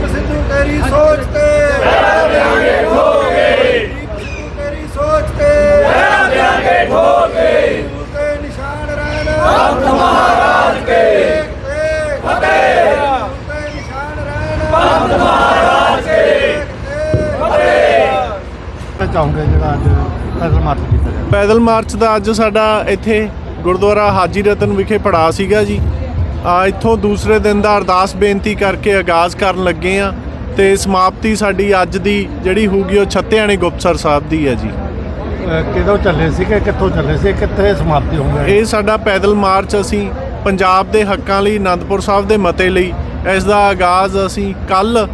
ਦੀਪ ਸਿੱਧੂ ਤੇਰੀ ਸੋਚ ਤੇ। ਮੇਰਾ ਦਿਆਂਗੇ ਠੋਕੇ ਦੀਪ ਸਿੱਧੂ ਤੇਰੀ ਸੋਚ ਤੇ ਮੇਰਾ ਦਿਆਂਗੇ ਠੋਕੇ ਤੂੰ ਤੇ ਨਿਸ਼ਾਨ ਰਹਿਣਾ ਪੰਥ ਮਹਾਰਾਜ ਕੇ ਫਤਿਹ ਤੂੰ ਤੇ ਨਿਸ਼ਾਨ ਰਹਿਣਾ ਪੰਥ ਮਹਾਰਾਜ ਕੇ ਫਤਿਹ ਚਾਹੁੰਗੇ ਜਿਹੜਾ ਅੱਜ ਪੈਦਲ ਮਾਰਚ ਕੀਤਾ ਜਾਵੇ ਪੈਦਲ ਮਾਰਚ ਦਾ ਅੱਜ ਸਾਡਾ ਇੱਥੇ ਗੁਰਦੁਆਰਾ ਹਾਜੀ ਰਤਨ ਵਿਖੇ ਪੜਾ ਸੀਗਾ ਜੀ। ਇੱਥੋਂ ਦੂਸਰੇ ਦਿਨ ਦਾ ਅਰਦਾਸ ਬੇਨਤੀ ਕਰਕੇ ਆਗਾਜ਼ ਕਰਨ ਲੱਗੇ ਆ ਤੇ ਸਮਾਪਤੀ ਸਾਡੀ ਅੱਜ ਦੀ ਜਿਹੜੀ ਹੋਊਗੀ ਉਹ ਛੱਤਿਆਣੇ ਗੁਪਤਸਰ ਸਾਹਿਬ ਦੀ ਹੈ ਜੀ। ਕਿਦੋਂ ਚੱਲੇ ਸੀ ਕਿ ਕਿੱਥੋਂ ਚੱਲੇ ਸੀ ਕਿੱਥੇ ਸਮਾਪਤੀ ਹੋਊਗੀ ਇਹ ਸਾਡਾ ਪੈਦਲ ਮਾਰਚ ਅਸੀਂ ਪੰਜਾਬ ਦੇ ਹੱਕਾਂ ਲਈ ਆਨੰਦਪੁਰ ਸਾਹਿਬ ਦੇ ਮਤੇ ਲਈ ਇਸ ਦਾ ਆਗਾਜ਼ ਅਸੀਂ ਕੱਲ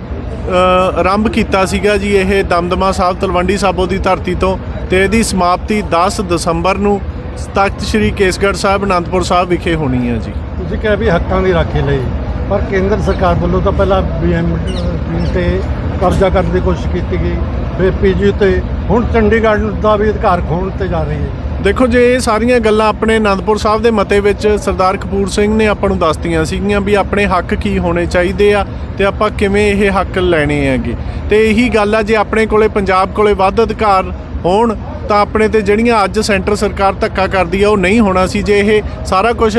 ਆਰੰਭ ਕੀਤਾ ਸੀਗਾ ਜੀ ਇਹ ਦਮਦਮਾ ਸਾਹਿਬ ਤਲਵੰਡੀ ਸਾਬੋ ਦੀ ਧਰਤੀ ਤੋਂ ਤੇ ਇਹਦੀ ਸਮਾਪਤੀ 10 ਦਸੰਬਰ ਨੂੰ ਤਖਤ ਸ੍ਰੀ ਕੇਸਗੜ੍ਹ ਸਾਹਿਬ ਆਨੰਦਪੁਰ ਸਾਹਿਬ ਵਿਖੇ ਹੋਣੀ ਹੈ ਜੀ। ਤੁਸੀਂ ਕਿਹਾ ਵੀ ਹੱਕਾਂ ਦੀ ਰਾਖੀ ਲਈ। ਪਰ ਕੇਂਦਰ ਸਰਕਾਰ ਵੱਲੋਂ ਤਾਂ ਪਹਿਲਾਂ ਬੀਐਮ ਤੇ ਕਬਜ਼ਾ ਕਰਨ ਦੀ ਕੋਸ਼ਿਸ਼ ਕੀਤੀ ਗਈ। ਫਿਰ ਪੀਜੀ ਤੇ ਹੁਣ ਚੰਡੀਗੜ੍ਹ ਦਾ ਵੀ ਅਧਿਕਾਰ ਖੋਣ ਤੇ ਜਾ ਰਹੀ ਹੈ। ਦੇਖੋ ਜੇ, ਇਹ ਸਾਰੀਆਂ ਗੱਲਾਂ ਆਪਣੇ ਆਨੰਦਪੁਰ ਸਾਹਿਬ ਦੇ ਮਤੇ ਵਿੱਚ ਸਰਦਾਰ ਕਪੂਰ ਸਿੰਘ ਨੇ ਆਪਾਂ ਨੂੰ ਦੱਸਤੀਆਂ ਸੀਗੀਆਂ ਵੀ ਆਪਣੇ ਹੱਕ ਕੀ ਹੋਣੇ ਚਾਹੀਦੇ ਆ ਤੇ ਆਪਾਂ ਕਿਵੇਂ ਇਹ ਹੱਕ ਲੈਣੇ ਹੈਗੇ। ਤੇ ਇਹੀ ਗੱਲ ਆ, ਜੇ ਆਪਣੇ ਕੋਲੇ, ਪੰਜਾਬ ਕੋਲੇ ਵੱਧ ਅਧਿਕਾਰ ਹੋਣ, ਤਾਂ ਆਪਣੇ ਤੇ ਜਿਹੜੀਆਂ ਅੱਜ ਸੈਂਟਰ ਸਰਕਾਰ ਧੱਕਾ ਕਰਦੀ ਆ, ਉਹ ਨਹੀਂ ਹੋਣਾ ਸੀ। ਜੇ ਇਹ ਸਾਰਾ ਕੁਝ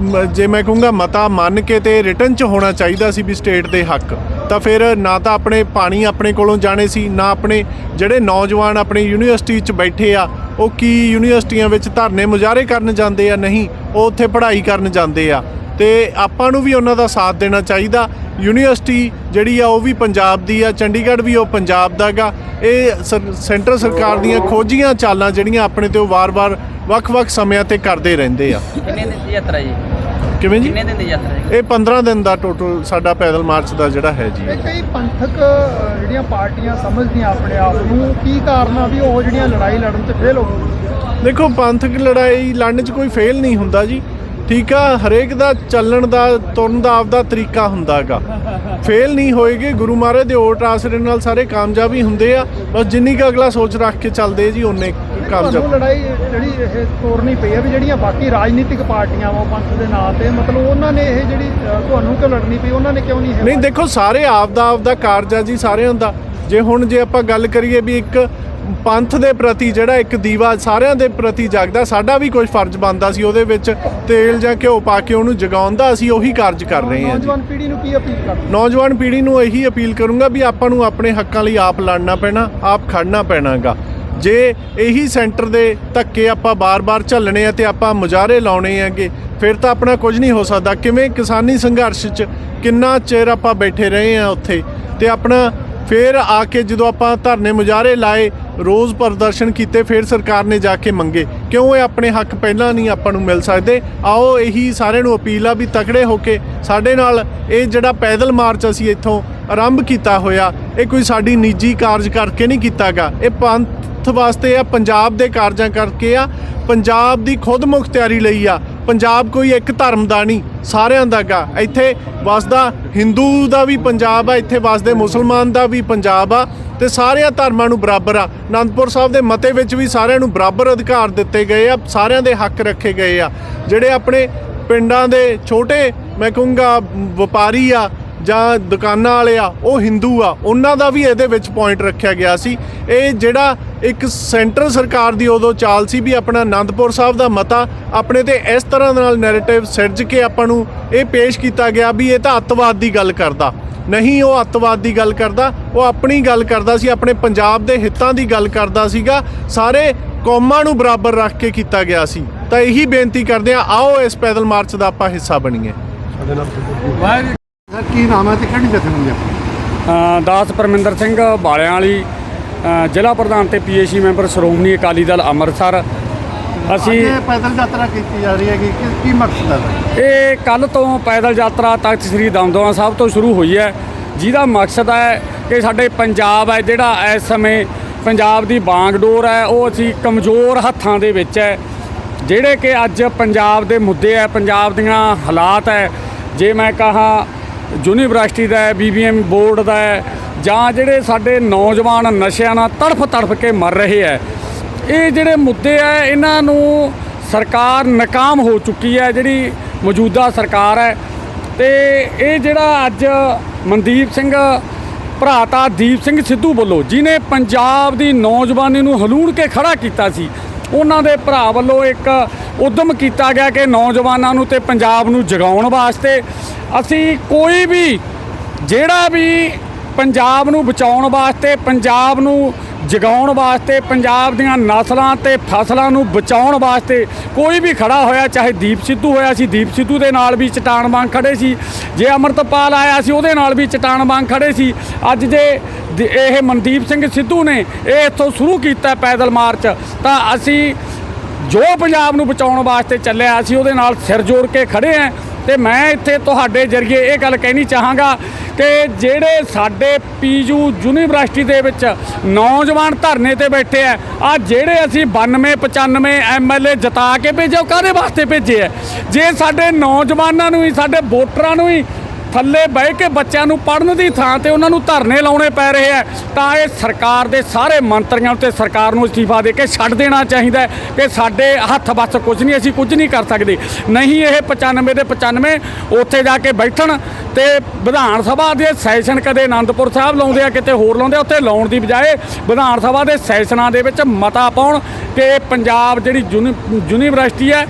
ਮ, ਜੇ ਮੈਂ ਕਹੂੰਗਾ ਮਤਾ ਮੰਨ ਕੇ ਤੇ ਰਿਟਰਨ ਚ ਹੋਣਾ ਚਾਹੀਦਾ ਸੀ ਵੀ ਸਟੇਟ ਦੇ ਹੱਕ, ਤਾਂ ਫਿਰ ਨਾ ਤਾਂ ਆਪਣੇ ਪਾਣੀ ਆਪਣੇ ਕੋਲੋਂ ਜਾਣੇ ਸੀ, ਨਾ ਆਪਣੇ ਜਿਹੜੇ ਨੌਜਵਾਨ ਆਪਣੇ ਯੂਨੀਵਰਸਿਟੀ 'ਚ ਬੈਠੇ ਆ, ਉਹ ਕੀ ਯੂਨੀਵਰਸਿਟੀਆਂ ਵਿੱਚ ਧਰਨੇ ਮੁਜ਼ਾਹਰੇ ਕਰਨ ਜਾਂਦੇ ਆ, ਨਹੀਂ, ਉਹ ਉੱਥੇ ਪੜ੍ਹਾਈ ਕਰਨ ਜਾਂਦੇ ਆ। ਤੇ ਆਪਾਂ ਨੂੰ ਵੀ ਉਹਨਾਂ ਦਾ ਸਾਥ ਦੇਣਾ ਚਾਹੀਦਾ। ਯੂਨੀਵਰਸਿਟੀ ਜਿਹੜੀ ਆ, ਉਹ ਵੀ ਪੰਜਾਬ ਦੀ ਆ, ਚੰਡੀਗੜ੍ਹ ਵੀ ਉਹ ਪੰਜਾਬ ਦਾਗਾ ਇਹ ਸਰ- ਸੈਂਟਰ ਸਰਕਾਰ ਦੀਆਂ ਖੋਜੀਆਂ ਚਾਲਾਂ ਜਿਹੜੀਆਂ ਆਪਣੇ ਤੇ ਉਹ ਵਾਰ-ਵਾਰ, ਵੱਖ-ਵੱਖ ਸਮਿਆਂ ਤੇ ਕਰਦੇ ਰਹਿੰਦੇ ਆ। ਕਿੰਨੇ ਦਿਨ ਦੀ ਯਾਤਰਾ ਜੀ? ਕਿਵੇਂ ਜੀ? ਕਿੰਨੇ ਦਿਨ ਦੀ ਯਾਤਰਾ ਇਹ 15 ਦਿਨ ਦਾ ਟੋਟਲ ਸਾਡਾ ਪੈਦਲ ਮਾਰਚ ਦਾ ਜਿਹੜਾ ਹੈ ਜੀ। ਇਹ ਕਈ ਪੰਥਕ ਜਿਹੜੀਆਂ ਪਾਰਟੀਆਂ ਸਮਝਦੀਆਂ ਆਪਣੇ ਆਪ ਨੂੰ ਕੀ ਕਾਰਨ ਆ ਵੀ ਉਹ ਜਿਹੜੀਆਂ ਲੜਾਈ ਲੜਨ 'ਚ ਫੇਲ ਹੋ ਗਈਆਂ? ਦੇਖੋ ਪੰਥਕ ਲੜਾਈ ਲੜਨ 'ਚ ਕੋਈ ਫੇਲ ਨਹੀਂ ਹੁੰਦਾ ਜੀ। ਠੀਕ ਆ ਹਰੇਕ ਦਾ ਚੱਲਣ ਦਾ ਤੁਰਨ ਦਾ ਆਪਦਾ ਤਰੀਕਾ ਹੁੰਦਾਗਾ ਫੇਲ ਨਹੀਂ ਹੋਏਗੇ ਗੁਰੂ ਮਹਾਰਾਜ ਦੇ ਓਟ ਆਸਰੇ ਨਾਲ ਸਾਰੇ ਕਾਮਯਾਬ ਹੀ ਹੁੰਦੇ ਆ। ਬਸ ਜਿੰਨੀ ਕੁ ਅਗਲਾ ਸੋਚ ਰੱਖ ਕੇ ਚੱਲਦੇ ਜੀ ਉਹਨੇ ਤੁਹਾਨੂੰ ਕਾਮਯਾਬ ਲੜਾਈ ਜਿਹੜੀ ਇਹ ਤੋਰਨੀ ਪਈ ਹੈ ਵੀ ਜਿਹੜੀਆਂ ਬਾਕੀ ਰਾਜਨੀਤਿਕ ਪਾਰਟੀਆਂ ਵਾ ਪੰਥ ਦੇ ਨਾਂ ਤੇ ਮਤਲਬ ਉਹਨਾਂ ਨੇ ਇਹ ਜਿਹੜੀ ਤੁਹਾਨੂੰ ਕਿਉਂ ਲੜਨੀ ਪਈ? ਉਹਨਾਂ ਨੇ ਕਿਉਂ ਨਹੀਂ ਨਹੀਂ ਦੇਖੋ ਸਾਰੇ ਆਪਦਾ ਆਪਦਾ ਕਾਰਜ ਆ ਜੀ ਸਾਰਿਆਂ ਦਾ। ਜੇ ਹੁਣ ਜੇ ਆਪਾਂ ਗੱਲ ਕਰੀਏ ਵੀ ਇੱਕ ਪੰਥ ਦੇ ਪ੍ਰਤੀ ਜਿਹੜਾ ਇੱਕ ਦੀਵਾ ਸਾਰਿਆਂ ਦੇ ਪ੍ਰਤੀ ਜਗਦਾ ਸਾਡਾ ਵੀ ਕੋਈ ਫਰਜ਼ ਬਣਦਾ ਸੀ ਉਹਦੇ ਵਿੱਚ ਤੇਲ ਜਾਂ ਘਿਓ ਪਾ ਕੇ ਉਹਨੂੰ ਜਗਾਉਣ ਦਾ ਅਸੀਂ ਉਹੀ ਕਾਰਜ ਕਰ ਰਹੇ ਹਾਂ ਨੌਜਵਾਨ ਪੀੜ੍ਹੀ ਨੂੰ ਕੀ ਅਪੀਲ ਕਰਦੇ ਨੌਜਵਾਨ ਪੀੜ੍ਹੀ ਨੂੰ ਇਹੀ ਅਪੀਲ ਕਰੂੰਗਾ ਵੀ ਆਪਾਂ ਨੂੰ ਆਪਣੇ ਹੱਕਾਂ ਲਈ ਆਪ ਲੜਨਾ ਪੈਣਾ ਆਪ ਖੜਨਾ ਪੈਣਾਗਾ। ਜੇ ਇਹੀ ਸੈਂਟਰ ਦੇ ਧੱਕੇ ਆਪਾਂ ਬਾਰ-ਬਾਰ ਝੱਲਣੇ ਆ ਤੇ ਆਪਾਂ ਮੁਜ਼ਾਹਰੇ ਲਾਉਣੇ ਆਗੇ ਫਿਰ ਤਾਂ ਆਪਣਾ ਕੁਝ ਨਹੀਂ ਹੋ ਸਕਦਾ। ਕਿਵੇਂ ਕਿਸਾਨੀ ਸੰਘਰਸ਼ 'ਚ ਕਿੰਨਾ ਚਿਰ ਆਪਾਂ ਬੈਠੇ ਰਹੇ ਆ ਉੱਥੇ? ਤੇ ਆਪਣਾ ਫਿਰ ਆ ਕੇ ਜਦੋਂ ਆਪਾਂ ਧਰਨੇ ਮੁਜ਼ਾਹਰੇ ਲਾਏ, ਰੋਜ਼ ਪ੍ਰਦਰਸ਼ਨ ਕੀਤੇ, ਫਿਰ ਸਰਕਾਰ ਨੇ ਜਾ ਕੇ ਮੰਗੇ। ਕਿਉਂ ਇਹ ਆਪਣੇ ਹੱਕ ਪਹਿਲਾਂ ਨਹੀਂ ਆਪਾਂ ਨੂੰ ਮਿਲ ਸਕਦੇ? ਆਓ, ਇਹੀ ਸਾਰਿਆਂ ਨੂੰ ਅਪੀਲ ਆ ਵੀ ਤਕੜੇ ਹੋ ਕੇ ਸਾਡੇ ਨਾਲ ਇਹ ਜਿਹੜਾ ਪੈਦਲ ਮਾਰਚ ਅਸੀਂ ਇੱਥੋਂ ਆਰੰਭ ਕੀਤਾ ਹੋਇਆ। ਇਹ ਕੋਈ ਸਾਡੀ ਨਿੱਜੀ ਕਾਰਜ ਕਰਕੇ ਨਹੀਂ ਕੀਤਾਗਾ। ਇਹ ਪੰਥ ਵਾਸਤੇ ਆ, ਪੰਜਾਬ ਦੇ ਕਾਰਜਾਂ ਕਰਕੇ ਆ। ਪੰਜਾਬ ਦੀ ਖੁਦ ਮੁਖਤਿਆਰੀ ਲਈ ਆ। ਪੰਜਾਬ ਕੋਈ ਇੱਕ ਧਰਮ ਦਾ ਨਹੀਂ, ਸਾਰਿਆਂ ਦਾ ਗਾ। ਇੱਥੇ ਵਸਦਾ ਹਿੰਦੂ ਦਾ ਵੀ ਪੰਜਾਬ ਆ, ਇੱਥੇ ਵਸਦੇ ਮੁਸਲਮਾਨ ਦਾ ਵੀ ਪੰਜਾਬ ਆ। ਤੇ ਸਾਰਿਆਂ ਧਰਮਾਂ ਨੂੰ ਬਰਾਬਰ ਆ। ਅਨੰਦਪੁਰ ਸਾਹਿਬ ਦੇ ਮਤੇ ਵਿੱਚ ਵੀ ਸਾਰਿਆਂ ਨੂੰ ਬਰਾਬਰ ਅਧਿਕਾਰ ਦਿੱਤੇ ਗਏ ਆ, ਸਾਰਿਆਂ ਦੇ ਹੱਕ ਰੱਖੇ ਗਏ ਆ। ਜਿਹੜੇ ਆਪਣੇ ਪਿੰਡਾਂ ਦੇ ਛੋਟੇ, ਮੈਂ ਕਹੂੰਗਾ, ਵਪਾਰੀ ਆ ਜਾਂ ਦੁਕਾਨਾਂ ਵਾਲੇ ਆ ਉਹ ਹਿੰਦੂ ਆ ਉਹਨਾਂ ਦਾ ਵੀ ਇਹਦੇ ਵਿੱਚ ਪੁਆਇੰਟ ਰੱਖਿਆ ਗਿਆ ਸੀ। ਇਹ ਜਿਹੜਾ ਇੱਕ ਸੈਂਟਰ ਸਰਕਾਰ ਦੀ ਉਦੋਂ ਚਾਲ ਸੀ ਵੀ ਆਪਣਾ ਆਨੰਦਪੁਰ ਸਾਹਿਬ ਦਾ ਮਤਾ ਆਪਣੇ ਤੇ ਇਸ ਤਰ੍ਹਾਂ ਦੇ ਨਾਲ ਨੈਰੇਟਿਵ ਸਿਰਜ ਕੇ ਆਪਾਂ ਨੂੰ ਇਹ ਪੇਸ਼ ਕੀਤਾ ਗਿਆ ਵੀ ਇਹ ਤਾਂ ਅੱਤਵਾਦ ਦੀ ਗੱਲ ਕਰਦਾ। ਨਹੀਂ ਉਹ ਅੱਤਵਾਦ ਦੀ ਗੱਲ ਕਰਦਾ ਉਹ ਆਪਣੀ ਗੱਲ ਕਰਦਾ ਸੀ ਆਪਣੇ ਪੰਜਾਬ ਦੇ ਹਿੱਤਾਂ ਦੀ ਗੱਲ ਕਰਦਾ ਸੀਗਾ ਸਾਰੇ ਕੌਮਾਂ ਨੂੰ ਬਰਾਬਰ ਰੱਖ ਕੇ ਕੀਤਾ ਗਿਆ ਸੀ। ਤਾਂ ਇਹੀ ਬੇਨਤੀ ਕਰਦੇ ਆ ਆਓ ਇਸ ਪੈਦਲ ਮਾਰਚ ਦਾ ਆਪਾਂ ਹਿੱਸਾ ਬਣੀਏ। ਸਾਡੇ ਨਾਲ ਸਰ ਕੀ ਨਾਮ ਹੈ ਤੇ ਕਿਹੜੀ ਜਥੇਬੰਦੀ ਆਪਣੀ ਅ, ਦਾਸ ਪਰਮਿੰਦਰ ਸਿੰਘ ਬਾਲਿਆਂ ਵਾਲੀ ਅ, ਜ਼ਿਲ੍ਹਾ ਪ੍ਰਧਾਨ ਤੇ ਪੀਏਸੀ ਮੈਂਬਰ ਸ਼੍ਰੋਮਣੀ ਅਕਾਲੀ ਦਲ ਅੰਮ੍ਰਿਤਸਰ। ਅਸੀਂ ਇਹ ਪੈਦਲ ਯਾਤਰਾ ਕੀਤੀ ਜਾ ਰਹੀ ਹੈ ਕਿ ਕੀ ਮਕਸਦ ਹੈ? ਇਹ ਕੱਲ ਤੋਂ ਪੈਦਲ ਯਾਤਰਾ ਤਖਤ ਸ੍ਰੀ ਦਮਦਮਾ ਸਾਹਿਬ ਤੋਂ ਸ਼ੁਰੂ ਹੋਈ ਹੈ। ਜਿਹਦਾ ਮਕਸਦ ਹੈ ਕਿ ਸਾਡੇ ਪੰਜਾਬ ਹੈ ਜਿਹੜਾ ਇਸ ਸਮੇਂ ਪੰਜਾਬ ਦੀ ਬਾਂਗਡੋਰ ਹੈ ਉਹ ਅਸੀਂ ਕਮਜ਼ੋਰ ਹੱਥਾਂ ਦੇ ਵਿੱਚ ਹੈ। ਜਿਹੜੇ ਕਿ ਅੱਜ ਪੰਜਾਬ ਦੇ ਮੁੱਦੇ ਹੈ ਪੰਜਾਬ ਦੀਆਂ ਹਾਲਾਤ ਹੈ। ਜੇ ਮੈਂ ਕਹਾ ਯੂਨੀਵਰਸਿਟੀ ਦਾ ਹੈ, ਬੀਬੀਐਮ ਬੋਰਡ ਦਾ ਹੈ, ਜਾਂ ਜਿਹੜੇ ਸਾਡੇ ਨੌਜਵਾਨ ਨਸ਼ਿਆਂ ਨਾਲ ਤੜਫ ਤੜਫ ਕੇ ਮਰ ਰਹੇ ਹੈ, ਇਹ ਜਿਹੜੇ ਮੁੱਦੇ ਆ ਇਹਨਾਂ ਨੂੰ ਸਰਕਾਰ ਨਾਕਾਮ ਹੋ ਚੁੱਕੀ ਹੈ, ਜਿਹੜੀ ਮੌਜੂਦਾ ਸਰਕਾਰ ਹੈ। ਤੇ ਇਹ ਜਿਹੜਾ ਅੱਜ ਮਨਦੀਪ ਸਿੰਘ ਭਰਾਤਾ ਦੀਪ ਸਿੰਘ ਸਿੱਧੂ ਵੱਲੋਂ ਜਿਨੇ ਪੰਜਾਬ ਦੀ ਨੌਜਵਾਨੀ ਨੂੰ ਹਲੂਣ ਕੇ ਖੜਾ ਕੀਤਾ ਸੀ, ਉਹਨਾਂ ਦੇ ਭਰਾ ਵੱਲੋਂ ਇੱਕ ਉਦਮ ਕੀਤਾ ਗਿਆ ਕਿ ਨੌਜਵਾਨਾਂ ਨੂੰ ਤੇ ਪੰਜਾਬ ਨੂੰ ਜਗਾਉਣ ਵਾਸਤੇ ਅਸੀਂ ਕੋਈ ਵੀ ਜਿਹੜਾ ਵੀ ਪੰਜਾਬ ਨੂੰ ਬਚਾਉਣ ਵਾਸਤੇ, ਪੰਜਾਬ ਨੂੰ ਜਗਾਉਣ ਵਾਸਤੇ, ਪੰਜਾਬ ਦੀਆਂ ਨਸਲਾਂ ਤੇ ਫਸਲਾਂ ਨੂੰ ਬਚਾਉਣ ਵਾਸਤੇ ਕੋਈ ਵੀ ਖੜਾ ਹੋਇਆ, ਚਾਹੇ ਦੀਪ ਸਿੱਧੂ ਹੋਇਆ ਸੀ, ਦੀਪ ਸਿੱਧੂ ਦੇ ਨਾਲ ਵੀ ਚਟਾਨ ਵਾਂਗ ਖੜੇ ਸੀ, ਜੇ ਅਮਰਤਪਾਲ ਆਇਆ ਸੀ, ਉਹਦੇ ਨਾਲ ਵੀ ਚਟਾਨ ਵਾਂਗ ਖੜੇ ਸੀ। ਅੱਜ ਜੇ ਇਹ ਮਨਦੀਪ ਸਿੰਘ ਸਿੱਧੂ ਨੇ ਇਹ ਇੱਥੋਂ ਸ਼ੁਰੂ ਕੀਤਾ ਪੈਦਲ ਮਾਰਚ, ਤਾਂ ਅਸੀਂ ਜੋ ਪੰਜਾਬ ਨੂੰ ਬਚਾਉਣ ਵਾਸਤੇ ਚੱਲਿਆ, ਅਸੀਂ ਉਹਦੇ ਨਾਲ ਸਿਰ ਜੋੜ ਕੇ ਖੜੇ ਆਂ ਤੇ ਮੈਂ ਇੱਥੇ ਤੁਹਾਡੇ ਜਰੀਏ ਇਹ ਗੱਲ ਕਹਿਣੀ ਚਾਹਾਂਗਾ ਕਿ ਜਿਹੜੇ ਸਾਡੇ ਪੀਯੂ ਯੂਨੀਵਰਸਿਟੀ ਦੇ ਵਿੱਚ ਨੌਜਵਾਨ ਧਰਨੇ ਤੇ ਬੈਠੇ ਆ ਆ ਜਿਹੜੇ ਅਸੀਂ 92 95 ਐਮਐਲਏ ਜਿਤਾ ਕੇ ਭੇਜੇ ਉਹ ਕਾਹਦੇ ਵਾਸਤੇ ਭੇਜੇ ਆ? ਜੇ ਸਾਡੇ ਨੌਜਵਾਨਾਂ ਨੂੰ ਹੀ, ਸਾਡੇ ਵੋਟਰਾਂ ਨੂੰ ਹੀ ਥੱਲੇ ਬਹਿ ਕੇ ਬੱਚਿਆਂ ਨੂੰ ਪੜਨ ਦੀ ਥਾਂ ਤੇ ਉਹਨਾਂ ਨੂੰ ਧਰਨੇ ਲਾਉਣੇ ਪੈ ਰਹੇ ਆ, ਤਾਂ ਇਹ ਸਰਕਾਰ ਦੇ ਸਾਰੇ ਮੰਤਰੀਆਂ ਉੱਤੇ ਸਰਕਾਰ ਨੂੰ ਅਸਤੀਫਾ ਦੇ ਕੇ ਛੱਡ ਦੇਣਾ ਚਾਹੀਦਾ ਹੈ ਕਿ ਸਾਡੇ ਹੱਥ ਬੱਸ ਕੁਝ ਨਹੀਂ, ਅਸੀਂ ਕੁਝ ਨਹੀਂ ਕਰ ਸਕਦੇ। ਨਹੀਂ ਇਹ 95 ਦੇ 95 ਉੱਥੇ ਜਾ ਕੇ ਬੈਠਣ ਤੇ ਵਿਧਾਨ ਸਭਾ ਦੇ ਸੈਸ਼ਨ ਕਦੇ ਆਨੰਦਪੁਰ ਸਾਹਿਬ ਲਾਉਂਦੇ ਆ, ਕਿਤੇ ਹੋਰ ਲਾਉਂਦੇ ਆ, ਉੱਥੇ ਲਾਉਣ ਦੀ ਬਜਾਏ ਵਿਧਾਨ ਸਭਾ ਦੇ ਸੈਸ਼ਨਾਂ ਦੇ ਵਿੱਚ ਮਤਾ ਪਾਉਣ ਕਿ ਪੰਜਾਬ ਜਿਹੜੀ ਯੂਨੀ- ਯੂਨੀਵਰਸਿਟੀ ਹੈ,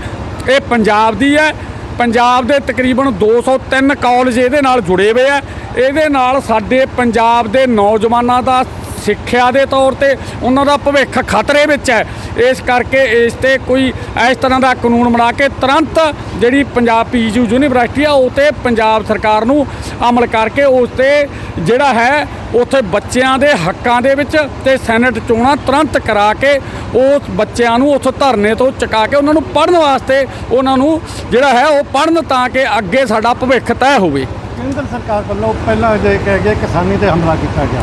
ਇਹ ਪੰਜਾਬ ਦੀ ਹੈ ਪੰਜਾਬ ਦੇ ਤਕਰੀਬਨ 203 ਕਾਲਜ ਇਹਦੇ ਨਾਲ ਜੁੜੇ ਹੋਏ ਆ। ਇਹਦੇ ਨਾਲ ਸਾਡੇ ਪੰਜਾਬ ਦੇ ਨੌਜਵਾਨਾਂ ਦਾ ਸਿੱਖਿਆ ਦੇ ਤੌਰ ਤੇ ਉਹਨਾਂ ਦਾ ਭਵਿੱਖ ਖਤਰੇ ਵਿੱਚ ਹੈ। ਇਸ ਕਰਕੇ ਇਸ ਤੇ ਕੋਈ ਇਸ ਤਰ੍ਹਾਂ ਦਾ ਕਾਨੂੰਨ ਬਣਾ ਕੇ ਤੁਰੰਤ ਜਿਹੜੀ ਪੰਜਾਬ ਪੀਯੂ ਯੂਨੀਵਰਸਿਟੀ ਆ, ਉਹ ਤੇ ਪੰਜਾਬ ਸਰਕਾਰ ਨੂੰ ਅਮਲ ਕਰਕੇ ਉਸ ਤੇ ਜਿਹੜਾ ਹੈ, ਉੱਥੇ ਬੱਚਿਆਂ ਦੇ ਹੱਕਾਂ ਦੇ ਵਿੱਚ ਤੇ ਸੈਨੇਟ ਚੋਣਾਂ ਤੁਰੰਤ ਕਰਾ ਕੇ ਉਹ ਬੱਚਿਆਂ ਨੂੰ ਉੱਥੋਂ ਧਰਨੇ ਤੋਂ ਚੁਕਾ ਕੇ ਉਹਨਾਂ ਨੂੰ ਪੜ੍ਹਨ ਵਾਸਤੇ ਉਹਨਾਂ ਨੂੰ ਜਿਹੜਾ ਹੈ, ਉਹ ਪੜ੍ਹਨ ਤਾਂ ਕਿ ਅੱਗੇ ਸਾਡਾ ਭਵਿੱਖ ਤੈਅ ਹੋਵੇ। ਕੇਂਦਰ ਸਰਕਾਰ ਵੱਲੋਂ ਪਹਿਲਾਂ ਜੇ ਕਹਿ ਗਿਆ ਕਿਸਾਨੀ ਤੇ ਹਮਲਾ ਕੀਤਾ ਗਿਆ।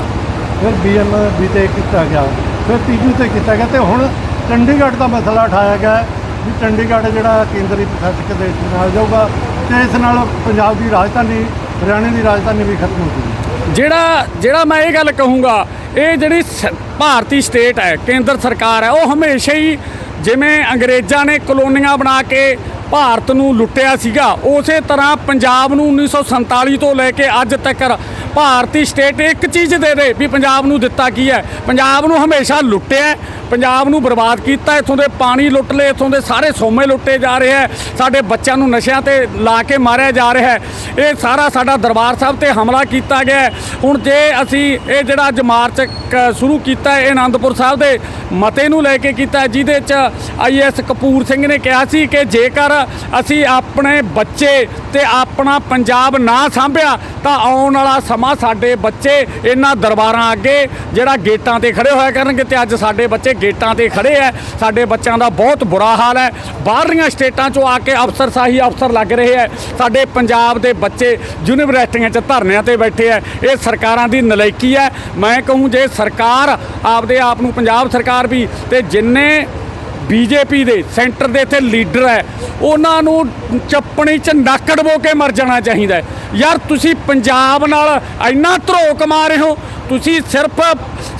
ਫਿਰ ਬੀਐਮਬੀ ਤੇ ਕੀਤਾ ਗਿਆ, ਫਿਰ ਪੀਯੂ ਤੇ ਕੀਤਾ ਗਿਆ ਤੇ ਹੁਣ ਚੰਡੀਗੜ੍ਹ ਦਾ ਮਸਲਾ ਉਠਾਇਆ ਗਿਆ ਵੀ ਚੰਡੀਗੜ੍ਹ ਜਿਹੜਾ ਕੇਂਦਰੀ ਪ੍ਰਸ਼ਾਸਕ ਦੇ ਨਾਲ ਜਾਊਗਾ ਤੇ ਇਸ ਨਾਲ ਪੰਜਾਬ ਦੀ ਰਾਜਧਾਨੀ, ਹਰਿਆਣੇ ਦੀ ਰਾਜਧਾਨੀ ਵੀ ਖਤਮ ਹੋ ਜੂਗੀ ਜਿਹੜਾ ਜਿਹੜਾ ਮੈਂ ਇਹ ਗੱਲ ਕਹੂੰਗਾ, ਇਹ ਜਿਹੜੀ ਸ- ਭਾਰਤੀ ਸਟੇਟ ਹੈ, ਕੇਂਦਰ ਸਰਕਾਰ ਹੈ, ਉਹ ਹਮੇਸ਼ਾ ਹੀ ਜਿਵੇਂ ਅੰਗਰੇਜ਼ਾਂ ਨੇ ਕਲੋਨੀਆਂ ਬਣਾ ਕੇ ਭਾਰਤ ਨੂੰ ਲੁੱਟਿਆ ਸੀਗਾ। ਉਸੇ ਤਰ੍ਹਾਂ ਪੰਜਾਬ ਨੂੰ 1947 ਤੋਂ ਲੈ ਕੇ ਅੱਜ ਤੱਕ ਭਾਰਤੀ ਸਟੇਟ ਇੱਕ ਚੀਜ਼ ਦੇ ਦੇ ਵੀ ਪੰਜਾਬ ਨੂੰ ਦਿੱਤਾ ਕੀ ਹੈ। ਪੰਜਾਬ ਨੂੰ ਹਮੇਸ਼ਾ ਲੁੱਟਿਆ ਪੰਜਾਬ ਨੂੰ ਬਰਬਾਦ ਕੀਤਾ। ਇੱਥੋਂ ਦੇ ਪਾਣੀ ਲੁੱਟ ਲਏ। ਇੱਥੋਂ ਦੇ ਸਾਰੇ ਸੋਮੇ ਲੁੱਟੇ ਜਾ ਰਹੇ ਹੈ। ਸਾਡੇ ਬੱਚਿਆਂ ਨੂੰ ਨਸ਼ਿਆਂ ਤੇ ਲਾ ਕੇ ਮਾਰਿਆ ਜਾ ਰਿਹਾ ਹੈ। ਇਹ ਸਾਰਾ ਸਾਡਾ ਦਰਬਾਰ ਸਾਹਿਬ ਤੇ ਹਮਲਾ ਕੀਤਾ ਗਿਆ ਹੁਣ ਜੇ ਅਸੀਂ ਇਹ ਜਿਹੜਾ ਅੱਜ ਮਾਰਚ ਕ- ਸ਼ੁਰੂ ਕੀਤਾ ਇਹ ਆਨੰਦਪੁਰ ਸਾਹਿਬ ਦੇ ਮਤੇ ਨੂੰ ਲੈ ਕੇ ਕੀਤਾ ਜਿਹਦੇ ਚ ਆਈਐਸ ਕਪੂਰ ਸਿੰਘ ਨੇ ਕਿਹਾ ਸੀ ਕਿ ਜੇਕਰ ਅਸੀਂ ਆਪਣੇ ਬੱਚੇ ਤੇ ਆਪਣਾ ਪੰਜਾਬ ਨਾ ਸਾਂਭਿਆ, ਤਾਂ ਆਉਣ ਵਾਲਾ ਸਮਾਂ ਸਾਡੇ ਬੱਚੇ ਇਹਨਾਂ ਦਰਬਾਰਾਂ ਅੱਗੇ ਜਿਹੜਾ ਗੇਟਾਂ ਤੇ ਖੜੇ ਹੋਇਆ ਕਰਨਗੇ ਤੇ ਅੱਜ ਸਾਡੇ ਬੱਚੇ ਗੇਟਾਂ ਤੇ ਖੜੇ ਆ ਸਾਡੇ ਬੱਚਿਆਂ ਦਾ ਬਹੁਤ ਬੁਰਾ ਹਾਲ ਹੈ ਬਾਹਰਲੀਆਂ ਸਟੇਟਾਂ ਚੋਂ ਆ ਕੇ ਅਫਸਰ ਸਾਹੀ ਅਫਸਰ ਲੱਗ ਰਹੇ ਆ ਸਾਡੇ ਪੰਜਾਬ ਦੇ ਬੱਚੇ ਯੂਨੀਵਰਸਿਟੀਆਂ 'ਚ ਧਰਨਿਆਂ ਤੇ ਬੈਠੇ ਆ ਇਹ ਸਰਕਾਰਾਂ ਦੀ ਨਲਾਇਕੀ ਹੈ ਮੈਂ ਕਹੂੰ, ਜੇ ਸਰਕਾਰ ਆਪਦੇ ਆਪ ਨੂੰ ਪੰਜਾਬ ਸਰਕਾਰ ਵੀ ਤੇ ਜਿੰਨੇ ਬੀਜੇਪੀ ਦੇ ਸੈਂਟਰ ਦੇ ਇੱਥੇ ਲੀਡਰ ਹੈ। ਉਹਨਾਂ ਨੂੰ ਚੱਪਣੀ 'ਚ ਨੱਕ ਡਬੋ ਕੇ ਮਰ ਜਾਣਾ ਚਾਹੀਦਾ ਯਾਰ ਤੁਸੀਂ ਪੰਜਾਬ ਨਾਲ ਇੰਨਾ ਧਰੋ ਕਮਾ ਰਹੇ ਹੋ। ਤੁਸੀਂ ਸਿਰਫ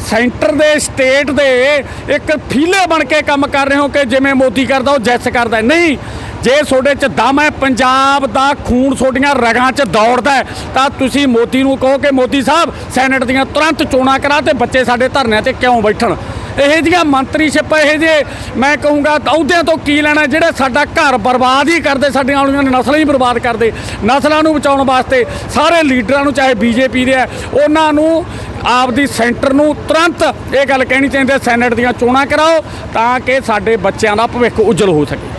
ਸੈਂਟਰ ਦੇ, ਸਟੇਟ ਦੇ ਇੱਕ ਫੀਲੇ ਬਣ ਕੇ ਕੰਮ ਕਰ ਰਹੇ ਹੋ ਕਿ ਜਿਵੇਂ ਮੋਦੀ ਕਰਦਾ, ਉਹ ਜੈਸ ਕਰਦਾ ਨਹੀਂ, ਜੇ ਤੁਹਾਡੇ 'ਚ ਦਮ ਹੈ, ਪੰਜਾਬ ਦਾ ਖੂਨ ਤੁਹਾਡੀਆਂ ਰਗਾਂ 'ਚ ਦੌੜਦਾ ਤਾਂ ਤੁਸੀਂ ਮੋਦੀ ਨੂੰ ਕਹੋ ਕਿ ਮੋਦੀ ਸਾਹਿਬ, ਸੈਨੇਟ ਦੀਆਂ ਤੁਰੰਤ ਚੋਣਾਂ ਕਰਾ ਤੇ ਬੱਚੇ ਸਾਡੇ ਧਰਨਿਆਂ ਤੇ ਕਿਉਂ ਬੈਠਣ? ਇਹ ਜਿਹੀਆਂ ਮੰਤਰੀਸ਼ਿਪ ਇਹ ਜੇ ਮੈਂ ਕਹੂੰਗਾ ਅਹੁਦਿਆਂ ਤੋਂ ਕੀ ਲੈਣਾ ਜਿਹੜੇ ਸਾਡਾ ਘਰ ਬਰਬਾਦ ਹੀ ਕਰਦੇ ਸਾਡੀਆਂ ਆਉਣੀਆਂ ਨਸਲਾਂ ਹੀ ਬਰਬਾਦ ਕਰਦੇ, ਨਸਲਾਂ ਨੂੰ ਬਚਾਉਣ ਵਾਸਤੇ ਸਾਰੇ ਲੀਡਰਾਂ ਨੂੰ, ਚਾਹੇ ਬੀਜੇਪੀ ਦੇ ਆ ਉਹਨਾਂ ਨੂੰ ਆਪਦੀ ਸੈਂਟਰ ਨੂੰ ਤੁਰੰਤ ਇਹ ਗੱਲ ਕਹਿਣੀ ਚਾਹੀਦੀ ਹੈ, ਸੈਨੇਟ ਦੀਆਂ ਚੋਣਾਂ ਕਰਾਓ ਤਾਂ ਕਿ ਸਾਡੇ ਬੱਚਿਆਂ ਦਾ ਭਵਿੱਖ ਉਜਲ ਹੋ ਸਕੇ।